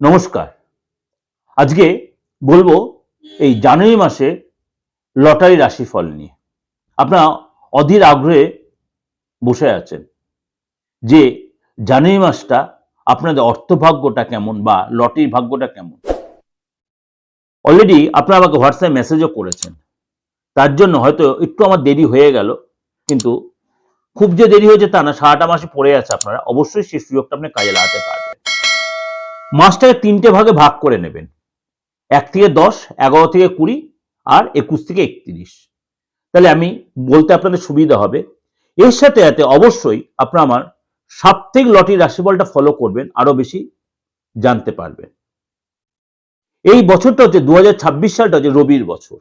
নমস্কার। আজকে বলব এই জানুয়ারি মাসে লটারি রাশিফল নিয়ে। আপনারা অধীর আগ্রহে বসে আছেন যে জানুয়ারি মাসটা আপনাদের অর্থভাগ্যটা কেমন বা লটারির ভাগ্যটা কেমন। অলরেডি আপনারা আমাকে হোয়াটসঅ্যাপ মেসেজও করেছেন। তার জন্য হয়তো একটু আমার দেরি হয়ে গেল, কিন্তু খুব যে দেরি হয়েছে তা না, সারাটা মাসে পড়ে আছে আপনারা। অবশ্যই সেই সুযোগটা আপনি কাজে লাগাতে পারবেন। মাসটাকে তিনটে ভাগে ভাগ করে নেবেন। এক থেকে দশ, এগারো থেকে কুড়ি আর একুশ থেকে একত্রিশ। তাহলে আমি বলতে আপনাদের সুবিধা হবে। এর সাথে সাথে অবশ্যই আপনারা আমার সাপ্তাহিক লটারি রাশিফলটা ফলো করবেন আরও বেশি জানতে পারবেন। এই বছরটা হচ্ছে দু হাজার ছাব্বিশ সালটা হচ্ছে রবির বছর।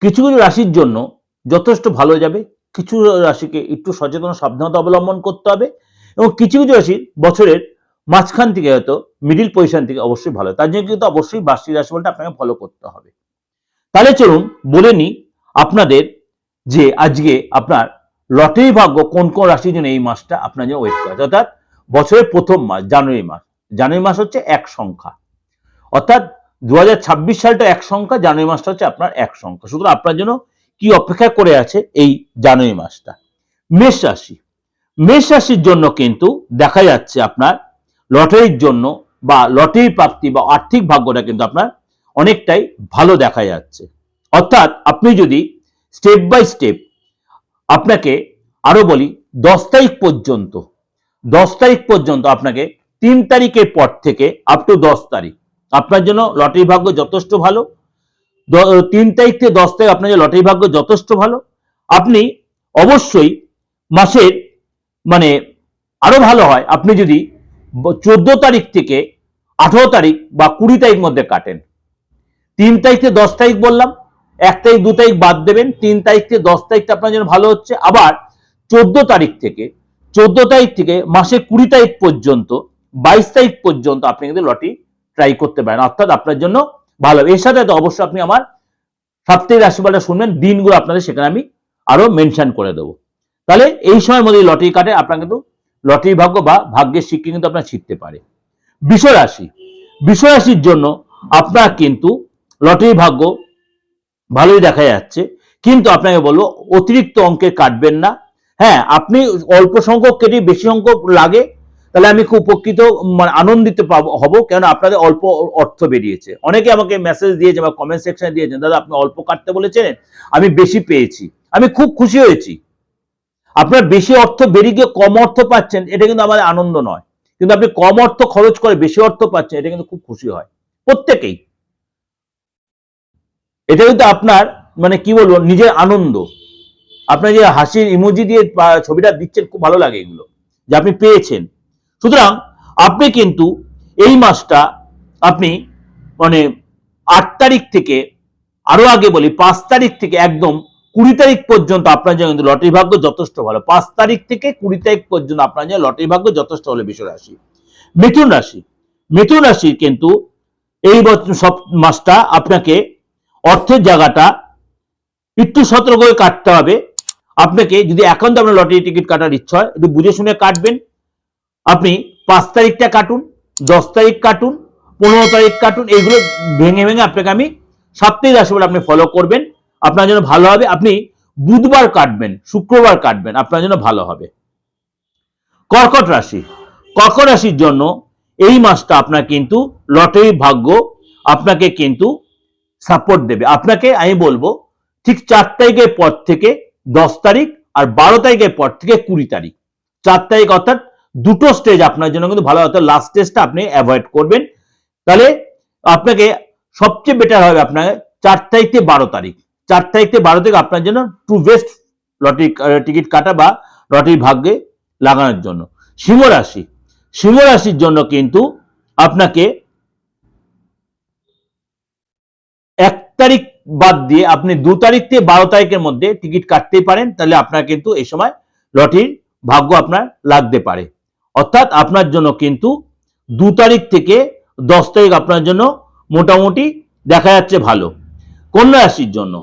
কিছু কিছু রাশির জন্য যথেষ্ট ভালো যাবে। কিছু রাশিকে একটু সচেতন, সাবধানতা অবলম্বন করতে হবে এবং কিছু কিছু রাশি বছরের মাঝখান থেকে হয়তো মিডিল পজিশন থেকে অবশ্যই ভালো। তার জন্য কিন্তু অবশ্যই বার্ষিক রাশিফলটা আপনাকে ফলো করতে হবে। তাহলে চলুন বলে নিই আপনাদের যে আজকে আপনার লটারি ভাগ্য কোন কোন রাশির জন্য এই মাসটা আপনার জন্য ওয়েট করে অর্থাৎ বছরের প্রথম মাস, জানুয়ারি মাস। জানুয়ারি মাস হচ্ছে এক সংখ্যা। অর্থাৎ দু হাজার ছাব্বিশ সালটা এক সংখ্যা, জানুয়ারি মাসটা হচ্ছে আপনার এক সংখ্যা। সুতরাং আপনার জন্য কি অপেক্ষা করে আছে এই জানুয়ারি মাসটা? মেষ রাশি। মেষ রাশির জন্য কিন্তু দেখা যাচ্ছে আপনার লটারির জন্য বা লটারি প্রাপ্তি বা আর্থিক ভাগ্যটা কিন্তু আপনার অনেকটাই ভালো দেখা যাচ্ছে। অর্থাৎ আপনি যদি স্টেপ বাই স্টেপ আপনাকে আরও বলি, দশ তারিখ পর্যন্ত, দশ তারিখ পর্যন্ত আপনাকে তিন তারিখের পর থেকে আপ টু দশ তারিখ। আপনার জন্য লটারি ভাগ্য যথেষ্ট ভালো। তিন তারিখ থেকে দশ তারিখ আপনার জন্য লটারি ভাগ্য যথেষ্ট ভালো। আপনি অবশ্যই মাসের মানে আরও ভালো হয়। আপনি যদি চোদ্দ তারিখ থেকে আঠারো তারিখ বা কুড়ি তারিখ মধ্যে কাটেন। তিন তারিখ থেকে দশ তারিখ বললাম, এক তারিখ, দু তারিখ বাদ দেবেন, তিন তারিখ থেকে দশ তারিখটা আপনার জন্য ভালো হচ্ছে। আবার চোদ্দ তারিখ থেকে, চোদ্দ তারিখ থেকে মাসের কুড়ি তারিখ পর্যন্ত, বাইশ তারিখ পর্যন্ত আপনি কিন্তু লটারি ট্রাই করতে পারেন। অর্থাৎ আপনার জন্য ভালো। এর সাথে তো অবশ্যই আপনি আমার সাপ্তাহিক রাশিফলটা শুনবেন, দিনগুলো আপনাদের সেখানে আমি আরও মেনশন করে দেবো। তাহলে এই সময়ের মধ্যে লটারি কাটে, আপনার কিন্তু লটারি ভাগ্য বা ভাগ্যের শিক্ষা কিন্তু আপনার শিখতে পারে। বিষ রাশি বিষ রাশির জন্য আপনার কিন্তু লটারি ভাগ্য ভালোই দেখা যাচ্ছে। কিন্তু আপনাকে বলব, অতিরিক্ত অঙ্কে কাটবেন না। হ্যাঁ আপনি অল্প সংখ্যক কেটে বেশি সংখ্যক লাগে, তাহলে আমি খুব উপকৃত মানে আনন্দিত পাবো, হব কেন আপনাদের অল্প অর্থ বেরিয়েছে। অনেকে আমাকে মেসেজ দিয়েছে বা কমেন্ট সেকশনে দিয়েছেন দাদা, আপনি অল্প কাটতে বলেছেন, আমি বেশি পেয়েছি। আমি খুব খুশি হয়েছি। আপনার বেশি অর্থ বেরিয়ে গিয়ে কম অর্থ পাচ্ছেন, এটা কিন্তু আমাদের আনন্দ নয়। কিন্তু আপনি কম অর্থ খরচ করে বেশি অর্থ পাচ্ছেন, এটা কিন্তু খুব খুশি হয়। প্রত্যেকেই। এটা কিন্তু আপনার মানে কি বলব, নিজের আনন্দ। আপনার যে হাসির ইমোজি দিয়ে ছবিটা দিচ্ছেন, খুব ভালো লাগে এগুলো, যে আপনি পেয়েছেন। সুতরাং আপনি কিন্তু এই মাসটা আপনি মানে আট তারিখ থেকে, আরও আগে বলি, পাঁচ তারিখ থেকে একদম কুড়ি তারিখ পর্যন্ত আপনার জন্য কিন্তু লটারি ভাগ্য যথেষ্ট ভালো। পাঁচ তারিখ থেকে কুড়ি তারিখ পর্যন্ত আপনার জন্য লটারি ভাগ্য যথেষ্ট হলো বিশ্ব রাশি। মিথুন রাশি। মিথুন রাশি কিন্তু এই বছর সব মাসটা আপনাকে অর্থের জায়গাটা একটু সতর্ক হয়ে কাটতে হবে। আপনাকে যদি এখন তো আপনার লটারি টিকিট কাটার ইচ্ছা হয়, একটু বুঝে শুনে কাটবেন। আপনি পাঁচ তারিখটা কাটুন, দশ তারিখ কাটুন, পনেরো তারিখ কাটুন এইগুলো ভেঙে ভেঙে আপনাকে আমি সাপ্তাহিক বলে আপনি ফলো করবেন। আপনার জন্য ভালো হবে, আপনি বুধবার কাটবেন, শুক্রবার কাটবেন, আপনার জন্য ভালো হবে। কর্কট রাশি, কর্কট রাশির জন্য এই মাসটা আপনার কিন্তু লটারি ভাগ্য আপনাকে কিন্তু সাপোর্ট দেবে। আপনাকে আমি বলব, ঠিক চার তারিখের পর থেকে দশ তারিখ আর বারো তারিখের পর থেকে কুড়ি তারিখ। চার তারিখ অর্থাৎ দুটো স্টেজ আপনার জন্য কিন্তু ভালো অর্থাৎ লাস্ট স্টেজটা আপনি অ্যাভয়েড করবেন। তাহলে আপনাকে সবচেয়ে বেটার হবে আপনাকে চার তারিখ থেকে বারো তারিখ। চার তারিখ থেকে বারো তারিখ আপনার জন্য টু বেস্ট লটারি টিকিট কাটা বা লটারি ভাগ্যে লাগানোর জন্য। সিংহ রাশি। সিংহ রাশির জন্য কিন্তু আপনাকে এক তারিখ বাদ দিয়ে আপনি দু তারিখ থেকে বারো তারিখের মধ্যে টিকিট কাটতেই পারেন, তাহলে আপনার কিন্তু এই সময় লটির ভাগ্য আপনার লাগতে পারে। অর্থাৎ আপনার জন্য কিন্তু দু তারিখ থেকে দশ তারিখ আপনার জন্য মোটামুটি দেখা যাচ্ছে ভালো। কন্যা রাশির জন্য।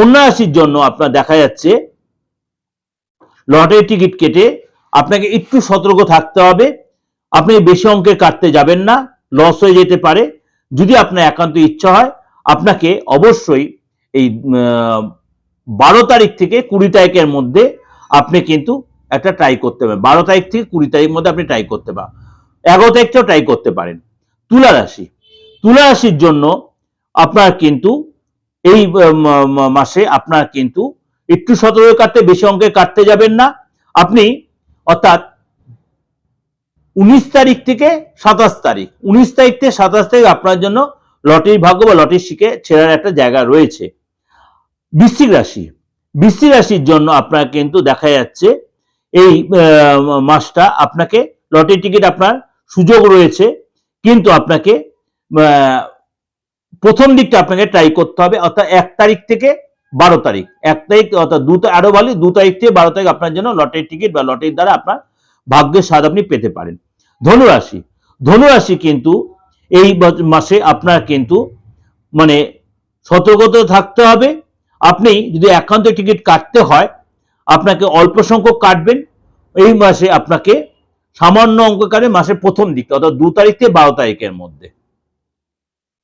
কন্যা জন্য আপনার দেখা যাচ্ছে লটারি টিকিট কেটে আপনাকে একটু সতর্ক থাকতে হবে। আপনি বেশি অঙ্কের কাটতে যাবেন না লস হয়ে যেতে পারে। যদি আপনার একান্ত ইচ্ছা হয়, আপনাকে অবশ্যই এই বারো তারিখ থেকে কুড়ি তারিখের মধ্যে আপনি কিন্তু একটা ট্রাই করতে পারেন। বারো তারিখ থেকে কুড়ি তারিখের মধ্যে আপনি ট্রাই করতে পারেন। এগারো তারিখটাও ট্রাই করতে পারেন। তুলা রাশি। তুলা রাশির জন্য আপনার কিন্তু এই মাসে আপনার কিন্তু একটু সতর্ক কাটতে, বেশি অঙ্কে কাটতে যাবেন না। আপনি অর্থাৎ উনিশ তারিখ থেকে সাতাশ তারিখ, উনিশ তারিখ থেকে সাতাশ তারিখ আপনার জন্য লটারি ভাগ্য বা লটারি শিখে ছেড়ার একটা জায়গা রয়েছে। বৃশ্চিক রাশি, বৃশ্চিক রাশির জন্য আপনার কিন্তু দেখা যাচ্ছে এই মাসটা আপনাকে লটারি টিকিট আপনার সুযোগ রয়েছে। কিন্তু আপনাকে প্রথম দিকটা আপনাকে ট্রাই করতে হবে, অর্থাৎ এক তারিখ থেকে বারো তারিখ। এক তারিখ, অর্থাৎ দু আরও ভালো দু তারিখ থেকে বারো তারিখ আপনার জন্য লটারি টিকিট বা লটারির দ্বারা আপনার ভাগ্যের স্বাদ আপনি পেতে পারেন। ধনুরাশি ধনুরাশি কিন্তু এই মাসে আপনার কিন্তু মানে সতর্কতা থাকতে হবে। আপনি যদি একান্ত টিকিট কাটতে হয়, আপনাকে অল্প সংখ্যক কাটবেন। এই মাসে আপনাকে সামান্য অঙ্ক কাটে মাসের প্রথম দিক অর্থাৎ দু তারিখ থেকে বারো তারিখের মধ্যে।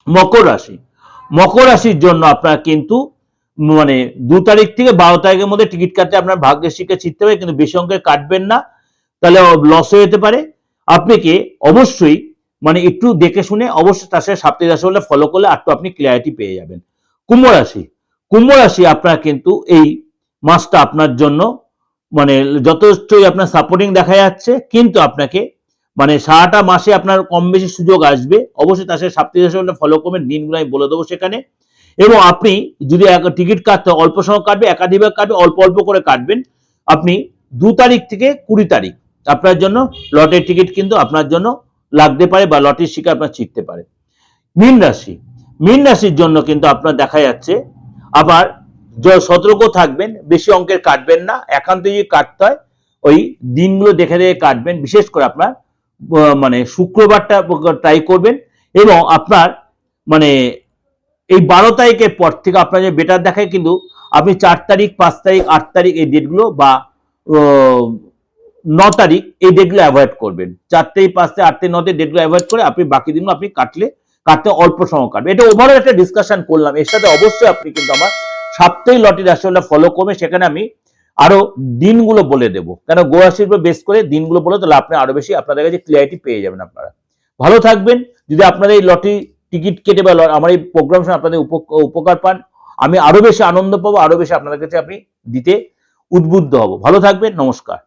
মকর রাশি। মকর রাশির জন্য আপনার কিন্তু মানে দু তারিখ থেকে বারো তারিখের মধ্যে টিকিট কাটতে আপনার ভাগ্যের শিক্ষা শিখতে হবে, কিন্তু বেশি অঙ্কের কাটবেন না। তাহলে লস হয়ে যেতে পারে। আপনাকে অবশ্যই মানে একটু দেখে শুনে অবশ্যই তার সাথে সাপ্তাহিক রাশি হলে ফলো করলে আর একটু আপনি ক্লিয়ারিটি পেয়ে যাবেন। কুম্ভ রাশি। কুম্ভ রাশি আপনার কিন্তু এই মাসটা আপনার জন্য মানে যথেষ্টই আপনার সাপোর্টিং দেখা যাচ্ছে, কিন্তু আপনাকে মানে সারাটা মাসে আপনার কম বেশি সুযোগ আসবে। অবশ্যই তার সাথে সাপ্তাহিক ফলো করবেন। দিনগুলো আমি বলে দেবো সেখানে। এবং আপনি যদি টিকিট কাটতে অল্প সময় কাটবে, একাধিকবার কাটবে, অল্প অল্প করে কাটবেন, আপনি দু তারিখ থেকে কুড়ি তারিখ আপনার জন্য লটের টিকিট কিন্তু আপনার জন্য লাগতে পারে বা লটের শিকার আপনার শিখতে পারে। মীন রাশি। মীন রাশির জন্য কিন্তু আপনার দেখা যাচ্ছে, আবার সতর্ক থাকবেন, বেশি অঙ্কের কাটবেন না। একান্ত যদি কাটতে হয়, ওই দিনগুলো দেখে দেখে কাটবেন। বিশেষ করে আপনার মানে শুক্রবারটা ট্রাই করবেন এবং আপনার মানে এই বারো তারিখের পর থেকে আপনার যে বেটার দেখায় কিন্তু আপনি চার তারিখ, পাঁচ তারিখ, আট তারিখ এই ডেটগুলো বা ন তারিখ এই ডেটগুলো অ্যাভয়েড করবেন। চার তারিখ, পাঁচ তারিখ, আট তারিখ, ন তারিখ ডেটগুলো অ্যাভয়েড করে আপনি বাকি দিনগুলো আপনি কাটলে, কাটতে অল্প সময় কাটবে। এটা ওভারঅল একটা ডিসকাশন করলাম। এর সাথে অবশ্যই আপনি কিন্তু আমার সাপ্তাহিক লটারি রাশিফলটা ফলো করবেন। সেখানে আমি আরও দিনগুলো বলে দেবো। কেন গোয়া শিল্পে বেস করে দিনগুলো বলে তাহলে আপনি আরও বেশি আপনাদের কাছে ক্লিয়ারিটি পেয়ে যাবেন আপনারা। ভালো থাকবেন। যদি আপনারা এই লটারি টিকিট কেটে বা আমার এই প্রোগ্রাম শুনে আপনাদের উপ- উপকার পান, আমি আরও বেশি আনন্দ পাবো, আরও বেশি আপনাদের কাছে আপনি দিতে উদ্বুদ্ধ হব। ভালো থাকবেন, নমস্কার।